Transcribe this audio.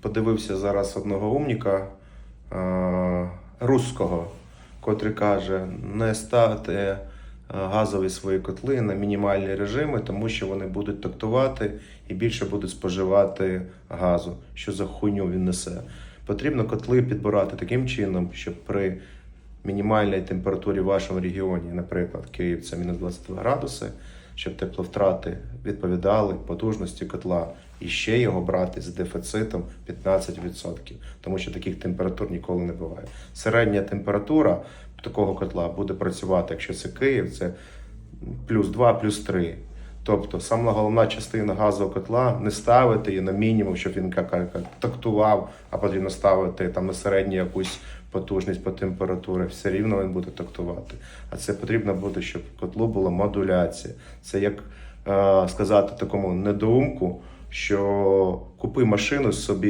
Подивився зараз одного умніка е, руського, котрий каже: не ставте е, газові свої котли на мінімальні режими, тому що вони будуть тактувати і більше будуть споживати газу. Що за хуйню він несе? Потрібно котли підбирати таким чином, щоб при мінімальній температурі в вашому регіоні, наприклад, Київ це мінус 22 градуси, щоб тепловтрати відповідали потужності котла. І ще його брати з дефіцитом 15%, тому що таких температур ніколи не буває. Середня температура такого котла буде працювати, якщо це Київ, це плюс 2, плюс 3. Тобто сама головна частина газового котла не ставити її на мінімум, щоб він тактував, а потрібно ставити там на середню якусь потужність по температурі, все рівно він буде тактувати. А це потрібно буде, щоб в котлу була модуляція. Це як е, сказати такому недоумку, що купи машину собі